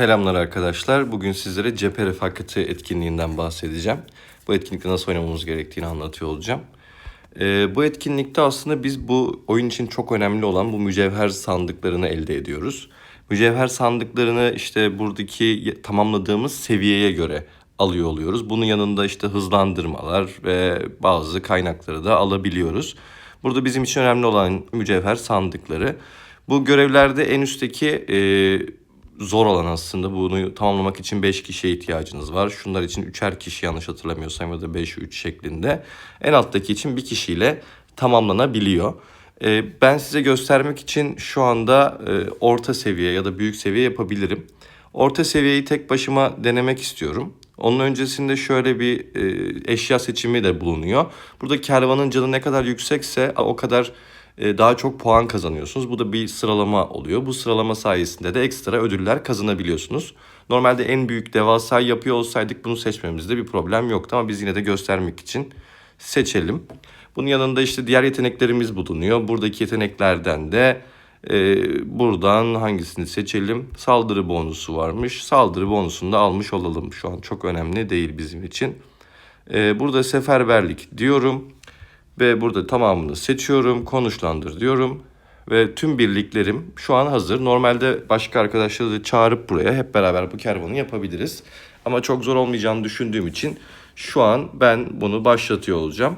Selamlar arkadaşlar. Bugün sizlere cephe refakati etkinliğinden bahsedeceğim. Bu etkinlikte nasıl oynamamız gerektiğini anlatıyor olacağım. Ee, bu etkinlikte aslında biz bu oyun için çok önemli olan bu mücevher sandıklarını elde ediyoruz. Mücevher sandıklarını işte buradaki tamamladığımız seviyeye göre alıyor oluyoruz. Bunun yanında işte hızlandırmalar ve bazı kaynakları da alabiliyoruz. Burada bizim için önemli olan mücevher sandıkları. Bu görevlerde en üstteki e, zor olan aslında. Bunu tamamlamak için 5 kişiye ihtiyacınız var. Şunlar için 3'er kişi yanlış hatırlamıyorsam ya da 5 3 şeklinde. En alttaki için bir kişiyle tamamlanabiliyor. Ee, ben size göstermek için şu anda e, orta seviye ya da büyük seviye yapabilirim. Orta seviyeyi tek başıma denemek istiyorum. Onun öncesinde şöyle bir e, eşya seçimi de bulunuyor. Burada kervanın canı ne kadar yüksekse o kadar e, daha çok puan kazanıyorsunuz. Bu da bir sıralama oluyor. Bu sıralama sayesinde de ekstra ödüller kazanabiliyorsunuz. Normalde en büyük devasa yapıyor olsaydık bunu seçmemizde bir problem yoktu ama biz yine de göstermek için seçelim. Bunun yanında işte diğer yeteneklerimiz bulunuyor. Buradaki yeteneklerden de e, buradan hangisini seçelim? Saldırı bonusu varmış. Saldırı bonusunu da almış olalım. Şu an çok önemli değil bizim için. E, burada seferberlik diyorum. Ve burada tamamını seçiyorum. Konuşlandır diyorum. Ve tüm birliklerim şu an hazır. Normalde başka arkadaşları da çağırıp buraya hep beraber bu kervanı yapabiliriz. Ama çok zor olmayacağını düşündüğüm için şu an ben bunu başlatıyor olacağım.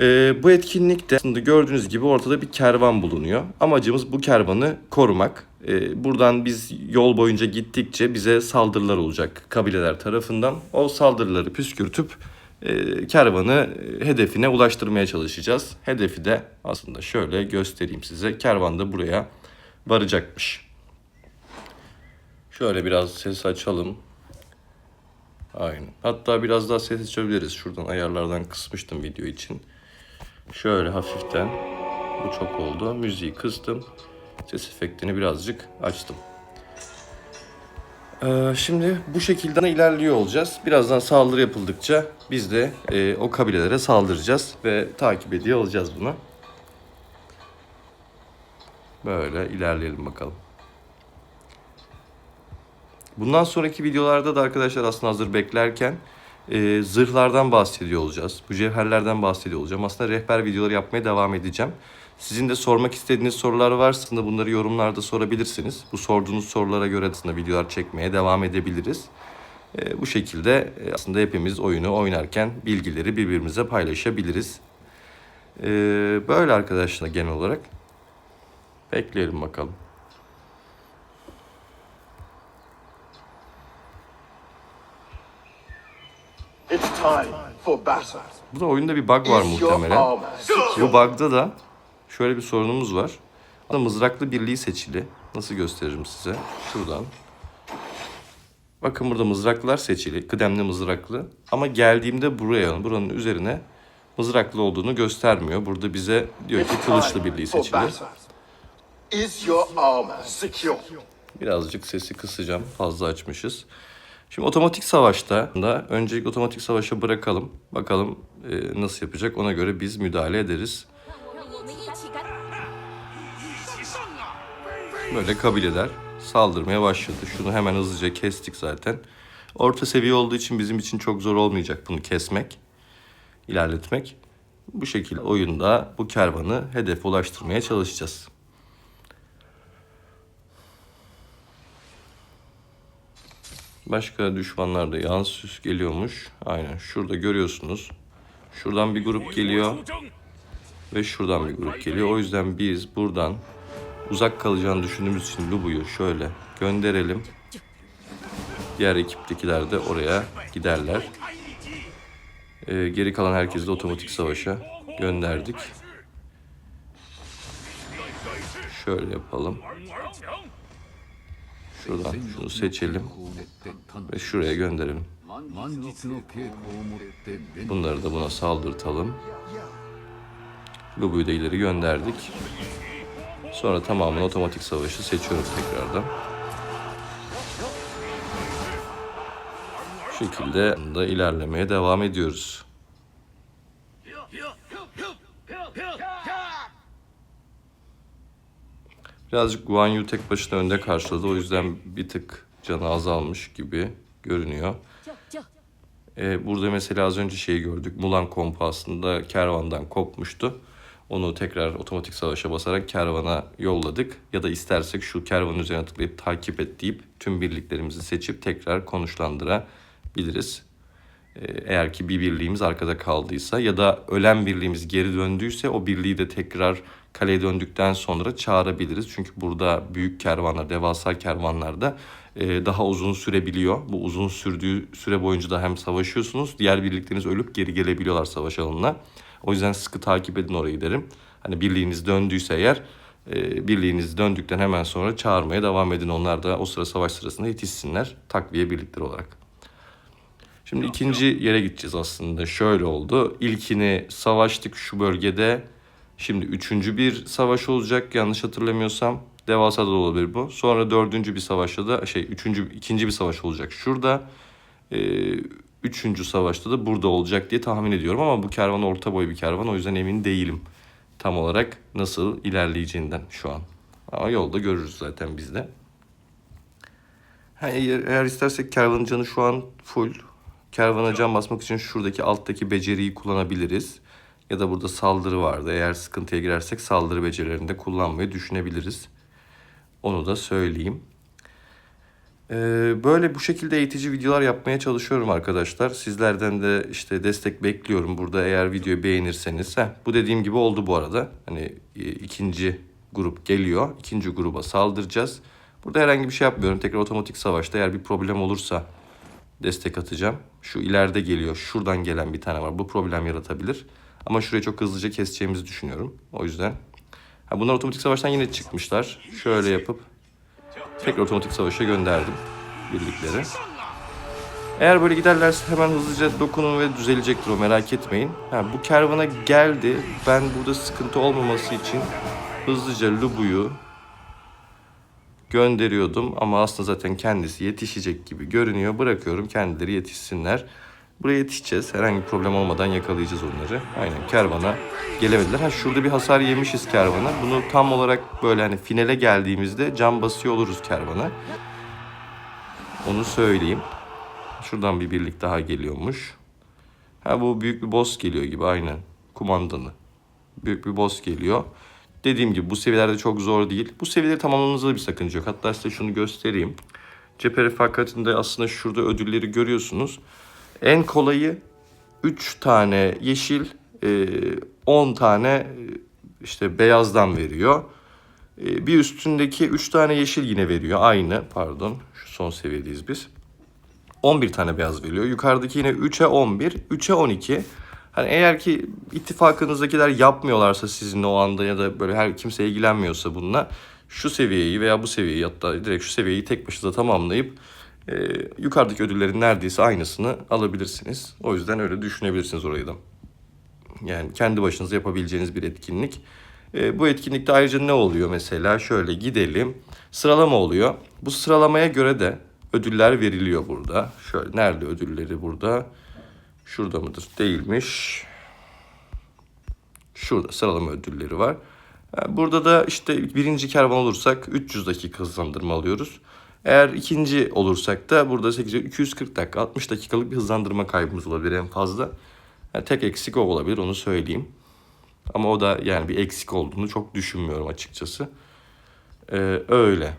Ee, bu etkinlikte aslında gördüğünüz gibi ortada bir kervan bulunuyor. Amacımız bu kervanı korumak. Ee, buradan biz yol boyunca gittikçe bize saldırılar olacak kabileler tarafından. O saldırıları püskürtüp kervanı e, hedefine ulaştırmaya çalışacağız. Hedefi de aslında şöyle göstereyim size. Kervan da buraya varacakmış. Şöyle biraz ses açalım. Aynen. Hatta biraz daha ses açabiliriz. Şuradan ayarlardan kısmıştım video için. Şöyle hafiften. Bu çok oldu. Müziği kıstım. Ses efektini birazcık açtım. Ee, şimdi bu şekilde ilerliyor olacağız. Birazdan saldırı yapıldıkça biz de e, o kabilelere saldıracağız ve takip ediyor olacağız bunu. Böyle ilerleyelim bakalım. Bundan sonraki videolarda da arkadaşlar aslında hazır beklerken e, zırhlardan bahsediyor olacağız. Mücevherlerden bahsediyor olacağım. Aslında rehber videoları yapmaya devam edeceğim. Sizin de sormak istediğiniz sorular varsa da bunları yorumlarda sorabilirsiniz. Bu sorduğunuz sorulara göre aslında videolar çekmeye devam edebiliriz. E, bu şekilde e, aslında hepimiz oyunu oynarken bilgileri birbirimize paylaşabiliriz. E, böyle arkadaşlar genel olarak. Bekleyelim bakalım. It's time for battle. Burada oyunda bir bug var muhtemelen. Bu bug'da da şöyle bir sorunumuz var. Mızraklı birliği seçili. Nasıl gösteririm size? Şuradan. Bakın burada mızraklılar seçili. Kıdemli mızraklı. Ama geldiğimde buraya, buranın üzerine mızraklı olduğunu göstermiyor. Burada bize diyor ki kılıçlı birliği seçili. Birazcık sesi kısacağım. Fazla açmışız. Şimdi otomatik savaşta da öncelikle otomatik savaşa bırakalım. Bakalım e, nasıl yapacak. Ona göre biz müdahale ederiz. Böyle kabileler saldırmaya başladı. Şunu hemen hızlıca kestik zaten. Orta seviye olduğu için bizim için çok zor olmayacak bunu kesmek, ilerletmek. Bu şekilde oyunda bu kervanı hedefe ulaştırmaya çalışacağız. Başka düşmanlar da yan süs geliyormuş. Aynen şurada görüyorsunuz. Şuradan bir grup geliyor ve şuradan bir grup geliyor. O yüzden biz buradan uzak kalacağını düşündüğümüz için Lubu'yu şöyle gönderelim. Diğer ekiptekiler de oraya giderler. Ee, geri kalan herkesi de otomatik savaşa gönderdik. Şöyle yapalım. Şuradan şunu seçelim ve şuraya gönderelim. Bunları da buna saldırtalım. Lubu'yu da ileri gönderdik. Sonra tamamen otomatik savaşı seçiyorum tekrardan. Şu şekilde da ilerlemeye devam ediyoruz. Birazcık Guan Yu tek başına önde karşıladı. O yüzden bir tık canı azalmış gibi görünüyor. Ee, burada mesela az önce şeyi gördük. Mulan kompu aslında kervandan kopmuştu. Onu tekrar otomatik savaşa basarak kervana yolladık. Ya da istersek şu kervanın üzerine tıklayıp takip et deyip tüm birliklerimizi seçip tekrar konuşlandırabiliriz. Ee, Eğer ki bir birliğimiz arkada kaldıysa ya da ölen birliğimiz geri döndüyse o birliği de tekrar kaleye döndükten sonra çağırabiliriz. Çünkü burada büyük kervanlar, devasa kervanlarda e, daha uzun sürebiliyor. Bu uzun sürdüğü süre boyunca da hem savaşıyorsunuz, diğer birlikleriniz ölüp geri gelebiliyorlar savaş alanına. O yüzden sıkı takip edin orayı derim. Hani birliğiniz döndüyse eğer e, birliğiniz döndükten hemen sonra çağırmaya devam edin. Onlar da o sıra savaş sırasında yetişsinler takviye birlikleri olarak. Şimdi ikinci yere gideceğiz aslında. Şöyle oldu. İlkini savaştık şu bölgede. Şimdi üçüncü bir savaş olacak yanlış hatırlamıyorsam. Devasa da olabilir bu. Sonra dördüncü bir savaşta da şey üçüncü ikinci bir savaş olacak şurada. Ee, üçüncü savaşta da burada olacak diye tahmin ediyorum ama bu kervan orta boy bir kervan o yüzden emin değilim tam olarak nasıl ilerleyeceğinden şu an. Ama yolda görürüz zaten biz de. Eğer, eğer istersek kervanın canı şu an full. Kervana can basmak için şuradaki alttaki beceriyi kullanabiliriz. Ya da burada saldırı vardı. Eğer sıkıntıya girersek saldırı becerilerini de kullanmayı düşünebiliriz. Onu da söyleyeyim. Ee, böyle bu şekilde eğitici videolar yapmaya çalışıyorum arkadaşlar. Sizlerden de işte destek bekliyorum. Burada eğer videoyu beğenirseniz. Heh, bu dediğim gibi oldu bu arada. Hani e, ikinci grup geliyor. İkinci gruba saldıracağız. Burada herhangi bir şey yapmıyorum. Tekrar otomatik savaşta eğer bir problem olursa destek atacağım. Şu ileride geliyor. Şuradan gelen bir tane var. Bu problem yaratabilir. Ama şurayı çok hızlıca keseceğimizi düşünüyorum. O yüzden. Ha, bunlar otomatik savaştan yine çıkmışlar. Şöyle yapıp tekrar otomatik savaşa gönderdim birlikleri. Eğer böyle giderlerse hemen hızlıca dokunun ve düzelecektir o merak etmeyin. Ha, bu kervana geldi. Ben burada sıkıntı olmaması için hızlıca Lubu'yu gönderiyordum ama aslında zaten kendisi yetişecek gibi görünüyor. Bırakıyorum kendileri yetişsinler. Buraya yetişeceğiz. Herhangi bir problem olmadan yakalayacağız onları. Aynen kervana gelemediler. Ha şurada bir hasar yemişiz kervana. Bunu tam olarak böyle hani finale geldiğimizde cam basıyor oluruz kervana. Onu söyleyeyim. Şuradan bir birlik daha geliyormuş. Ha bu büyük bir boss geliyor gibi aynen. Kumandanı. Büyük bir boss geliyor. Dediğim gibi bu seviyelerde çok zor değil. Bu seviyeleri tamamlamanızda da bir sakınca yok. Hatta size şunu göstereyim. Cephe refakatinde aslında şurada ödülleri görüyorsunuz. En kolayı 3 tane yeşil, e, 10 tane e, işte beyazdan veriyor. E, Bir üstündeki 3 tane yeşil yine veriyor. Aynı pardon. Şu son seviyedeyiz biz. 11 tane beyaz veriyor. Yukarıdaki yine 3'e 11, 3'e 12. Hani eğer ki ittifakınızdakiler yapmıyorlarsa sizinle o anda ya da böyle her kimse ilgilenmiyorsa bununla şu seviyeyi veya bu seviyeyi hatta direkt şu seviyeyi tek başına tamamlayıp e, yukarıdaki ödüllerin neredeyse aynısını alabilirsiniz. O yüzden öyle düşünebilirsiniz orayı da. Yani kendi başınıza yapabileceğiniz bir etkinlik. E, bu etkinlikte ayrıca ne oluyor mesela? Şöyle gidelim. Sıralama oluyor. Bu sıralamaya göre de ödüller veriliyor burada. Şöyle nerede ödülleri burada? Şurada mıdır? Değilmiş. Şurada sıralama ödülleri var. Yani Burada da işte birinci kervan olursak 300 dakika hızlandırma alıyoruz. Eğer ikinci olursak da burada 8 240 dakika 60 dakikalık bir hızlandırma kaybımız olabilir en fazla. Yani tek eksik o olabilir onu söyleyeyim. Ama o da yani bir eksik olduğunu çok düşünmüyorum açıkçası. Ee, öyle.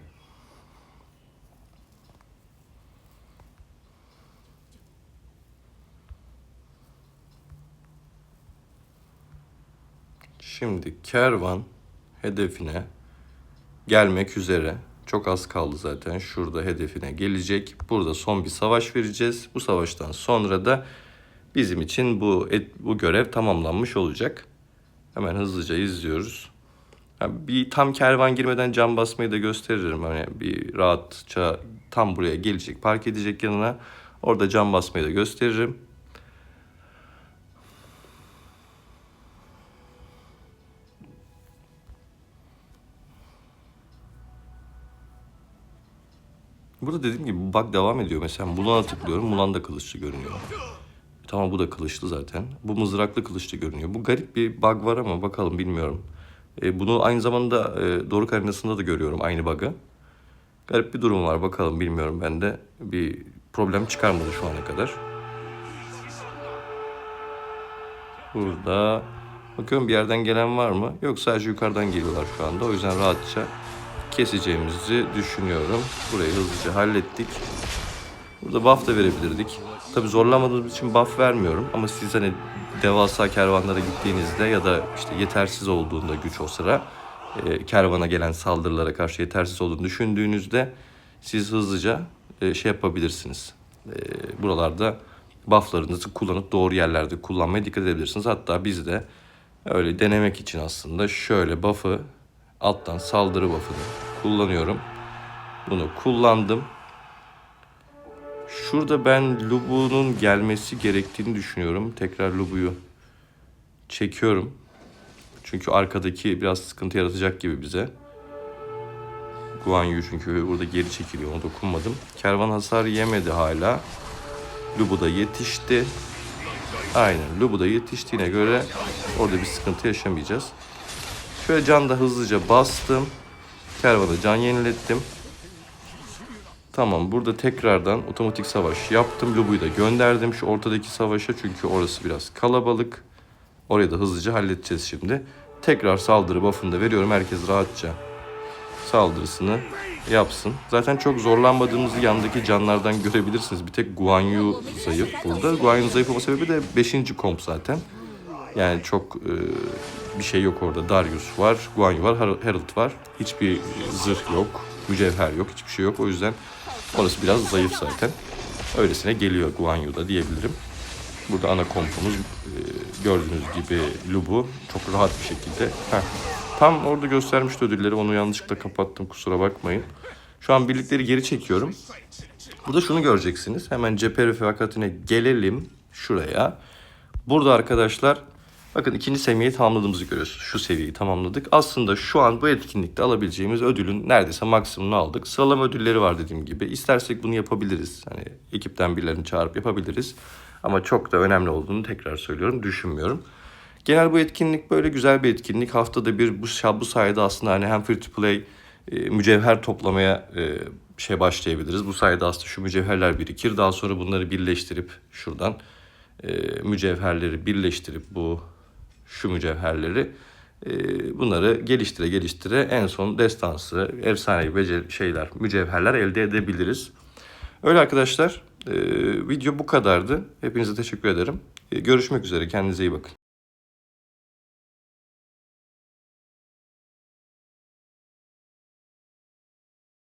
Şimdi kervan hedefine gelmek üzere. Çok az kaldı zaten. Şurada hedefine gelecek. Burada son bir savaş vereceğiz. Bu savaştan sonra da bizim için bu et, bu görev tamamlanmış olacak. Hemen hızlıca izliyoruz. Ha, bir tam kervan girmeden cam basmayı da gösteririm. Hani bir rahatça tam buraya gelecek, park edecek yanına. Orada cam basmayı da gösteririm. Burada dediğim gibi bu bug devam ediyor. Mesela Mulan'a tıklıyorum. Mulan da kılıçlı görünüyor. Tamam bu da kılıçlı zaten. Bu mızraklı kılıçlı görünüyor. Bu garip bir bug var ama bakalım bilmiyorum. E, bunu aynı zamanda e, Doruk arenasında da görüyorum aynı bug'ı. Garip bir durum var bakalım bilmiyorum ben de. Bir problem çıkarmadı şu ana kadar. Burada bakıyorum bir yerden gelen var mı? Yok sadece yukarıdan geliyorlar şu anda. O yüzden rahatça keseceğimizi düşünüyorum. Burayı hızlıca hallettik. Burada buff da verebilirdik. Tabi zorlamadığımız için buff vermiyorum. Ama siz hani devasa kervanlara gittiğinizde ya da işte yetersiz olduğunda güç o sıra e, kervana gelen saldırılara karşı yetersiz olduğunu düşündüğünüzde siz hızlıca e, şey yapabilirsiniz. E, buralarda bufflarınızı kullanıp doğru yerlerde kullanmaya dikkat edebilirsiniz. Hatta biz de öyle denemek için aslında şöyle buff'ı alttan saldırı buff'ını kullanıyorum. Bunu kullandım. Şurada ben Lubu'nun gelmesi gerektiğini düşünüyorum. Tekrar Lubu'yu çekiyorum. Çünkü arkadaki biraz sıkıntı yaratacak gibi bize. Guan Yu çünkü burada geri çekiliyor. Ona dokunmadım. Kervan hasar yemedi hala. Lubu da yetişti. Aynen Lubu da yetiştiğine göre orada bir sıkıntı yaşamayacağız. Şöyle can da hızlıca bastım. Kervana can yenilettim. Tamam burada tekrardan otomatik savaş yaptım. Lubu'yu da gönderdim şu ortadaki savaşa çünkü orası biraz kalabalık. Orayı da hızlıca halledeceğiz şimdi. Tekrar saldırı buff'ını da veriyorum. Herkes rahatça saldırısını yapsın. Zaten çok zorlanmadığımızı yandaki canlardan görebilirsiniz. Bir tek Guan Yu zayıf burada. Guan Yu'nun zayıf olma sebebi de 5. komp zaten. Yani çok e, bir şey yok orada. Darius var, Guan Yu var, Har- Herald var. Hiçbir zırh yok, mücevher yok, hiçbir şey yok. O yüzden orası biraz zayıf zaten. Öylesine geliyor Guan Yu'da diyebilirim. Burada ana kompumuz e, gördüğünüz gibi Lubu çok rahat bir şekilde. Heh. Tam orada göstermişti ödülleri onu yanlışlıkla kapattım kusura bakmayın. Şu an birlikleri geri çekiyorum. Burada şunu göreceksiniz. Hemen cephe refakatine gelelim şuraya. Burada arkadaşlar bakın ikinci seviyeyi tamamladığımızı görüyorsunuz. Şu seviyeyi tamamladık. Aslında şu an bu etkinlikte alabileceğimiz ödülün neredeyse maksimumunu aldık. Sıralama ödülleri var dediğim gibi. İstersek bunu yapabiliriz. Hani ekipten birilerini çağırıp yapabiliriz. Ama çok da önemli olduğunu tekrar söylüyorum. Düşünmüyorum. Genel bu etkinlik böyle güzel bir etkinlik. Haftada bir bu, bu sayede aslında hani hem free to play e, mücevher toplamaya e, şey başlayabiliriz. Bu sayede aslında şu mücevherler birikir. Daha sonra bunları birleştirip şuradan e, mücevherleri birleştirip bu şu mücevherleri e, bunları geliştire geliştire en son destansı, efsanevi becer şeyler, mücevherler elde edebiliriz. Öyle arkadaşlar. e, video bu kadardı. Hepinize teşekkür ederim. E, görüşmek üzere. Kendinize iyi bakın.